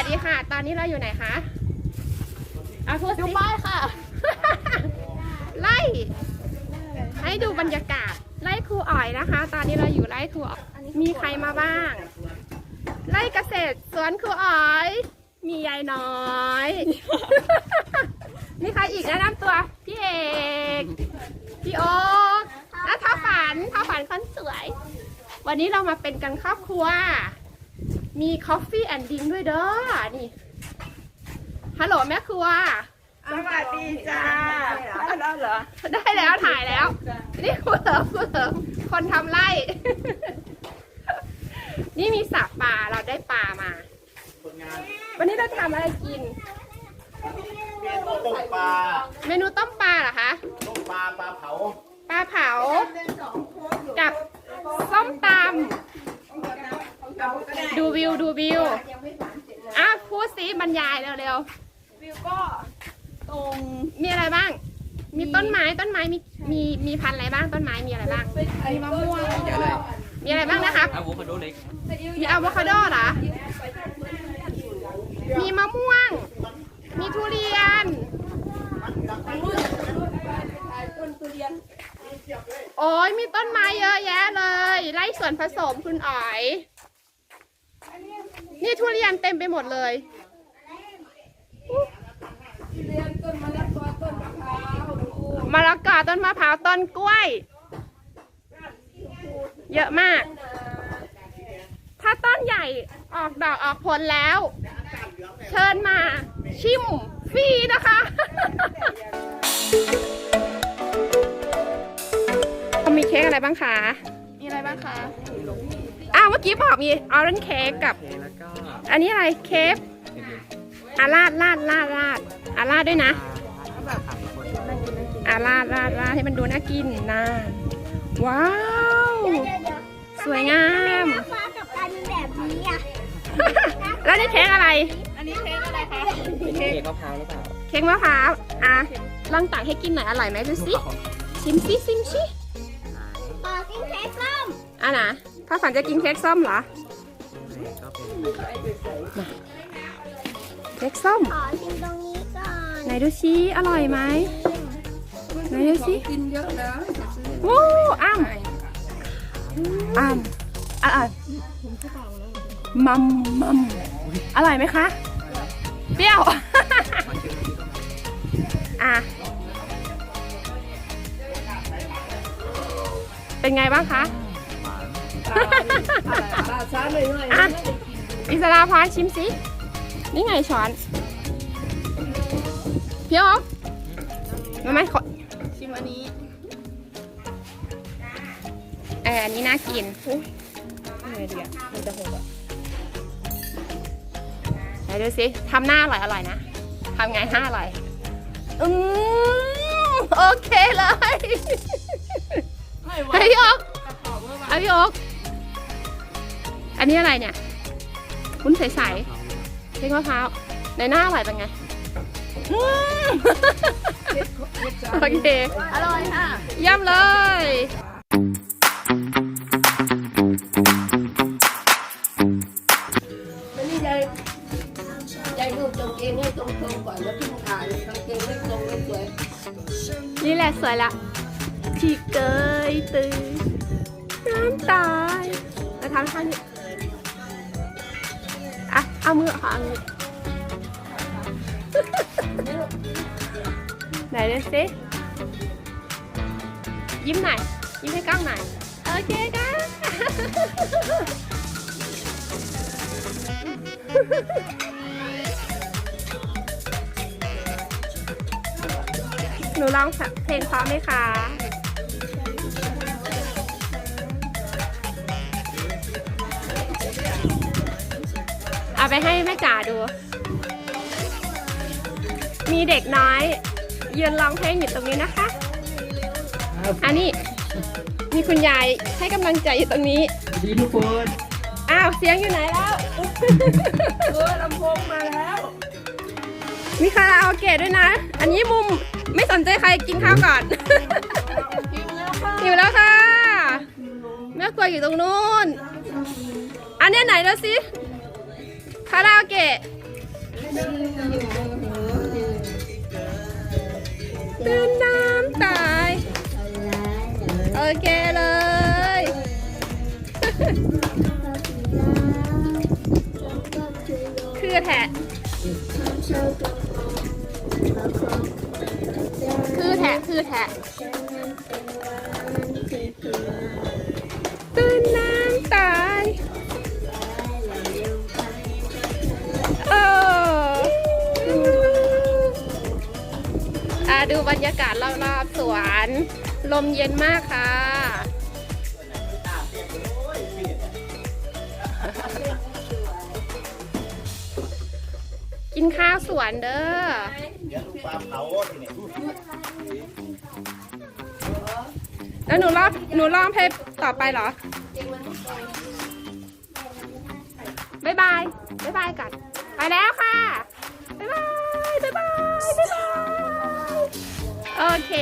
วัสดีค่ะ ตอนนี้เราอยู่ไหนคะเอาพูดสิดูป้ายค่ะ ไล่ ให้ดูบรรยากาศ ไล่ครูอ๋อยนะคะ ตอนนี้เราอยู่ไล่ครูอ๋อยมีใครมาบ้าง ไล่เกษตรสวนครูอ๋อย มียายน้อย มีใครอีกแนะนำตัว พี่เอก พี่โอ๊คและท้าฝันท้าฝันคนสวย วันนี้เรามาเป็นกันครอบครัว มีคอฟฟี่แอนด์ดิงด้วยเด้อ นี่ ฮัลโหลแม่ครัว สวัสดีจ้าแล้วเหรอ ได้แล้วถ่ายแล้ว นี่คุณเหลิมคุณเหลิมคนทำไร่ นี่มีสระปลาเราได้ปลามา วันนี้เราทำอะไรกิน ต้มปลา เมนูต้มปลาเหรอคะ ต้มปลาปลาเผา ปลาเผา กับส้มตำ ดูวิวดูวิวอะพูดสิบรรยายเร็ววิวก็ตรงๆ มีอะไรบ้าง มีต้นไม้ต้นไม้มีมีมีพันธุ์อะไรบ้างต้นไม้มีอะไรบ้างไอ้มะม่วงเยอะเลย มีอะไรบ้างนะครับ อะโวคาโดเล็กมีอะโวคาโดเหรอ มีมะม่วง มีทุเรียน ต้นทุเรียนโอ้ยมีต้นไม้เยอะแยะเลยไร่สวนผสมคุณอ๋อย นี่ทุเรียนเต็มไปหมดเลยมะละกอต้นมะพร้าวดูมะละกอต้นมะพร้าวต้นกล้วย เยอะมาก ถ้าต้นใหญ่ออกดอกออกผลแล้ว เชิญมาชิมฟรีนะคะมีเค้กอะไรบ้างคะ มีอะไรบ้างคะ อ้าวเมื่อกี้บอกมีออเรนจ์เค้กกับ แล้วก็อันนี้อะไรเค้กอาราดราดราดราดอาราดด้วยนะแบบถามทุกคนอาราดราดราดให้มันดูน่ากินนะว้าว สวยงาม ฟ้ากับกันแบบนี้อะแล้วนี่เค้กอะไร อันนี้เค้กอะไรคะเป็นเค้กมะพร้าวหรือเปล่าเค้กมะพร้าวอะลองตักให้กินหน่อยอร่อยไหมดูสิชิมสิชิมสิต่อกินเค้กส้มอะนะ พ่อฝันจะกินเค้กส้มเหรอก็เป็นเค้กส้ม ขอชิมตรงนี้ก่อนไหนดูสิอร่อยไหมไหนดูสิกินเยอะแล้ววู้อ้ำอ้ำอร่อยมัมมัมอร่อยไหมคะ เปรี้ยว อะ เป็นไงบ้างคะปลาช้าหน่ อยหน่อยอะอิสราพรชิมสิ นี่ไงช้อน พี่อ๊อฟมาไหมขอชิมอันนี้เอออันนี้น่ากินยังไงดีอะมันจะหกอะไหนดูสิทำหน้าอร่อยอร่อยนะทำไงหน้าอร่อยอืมโอเคเลยไม่ไหวเฮ้ยพี่อ๊อกกระเป๋าเมื่อวานเอาพี่อ๊อก อันนี้อะไรเนี่ยวุ้นใสๆเค้กมะพร้าวในหน้าอร่อยเป็นไงอืมโอเคอร่อยค่ะเยี่ยมเลยวันนี้ยายยายรูปกางเกงให้ตรงๆก่อนแล้วพี่ถ่ายกางเกงไม่ตรงไม่สวยนี่แหละสวยละที่เกยตื่นน้ำตายแล้วทำท่านี้ อะเอามือค่ะเอามือไหนดูสิยิ้มหน่อยยิ้มให้กล้องหน่อยโอเคกันหนูร้องเพลงเพราะไหมคะ ไปให้แม่จ๋าดู มีเด็กน้อยยืนร้องเพลงอยู่ตรงนี้นะคะ อันนี้มีคุณยายให้กำลังใจอยู่ตรงนี้ ดีทุกคนอ้าวเสียงอยู่ไหนแล้วเออลำโพงมาแล้ว มีคาราโอเกะด้วยนะ อันนี้มุมไม่สนใจใครกินข้าวก่อนกินแล้วค่ะอยู่แล้วค่ะแม่ครัวอยู่ตรงนู้น อันเนี้ยไหนแล้วสิ คาราโอเกะตื่นน้ำตาย โอเคเลย คือแทะคือแทะคือแทะ ดูบรรยากาศรอบๆสวน ลมเย็นมากค่ะ กินข้าวสวนเด้อแล้วหนูรอบหนูร้องเพลต่อไปเหรอ บ๊ายบาย บ๊ายบายกัน ไปแล้วค่ะ บ๊ายบาย บ๊ายบาย บ๊ายบาย โอเค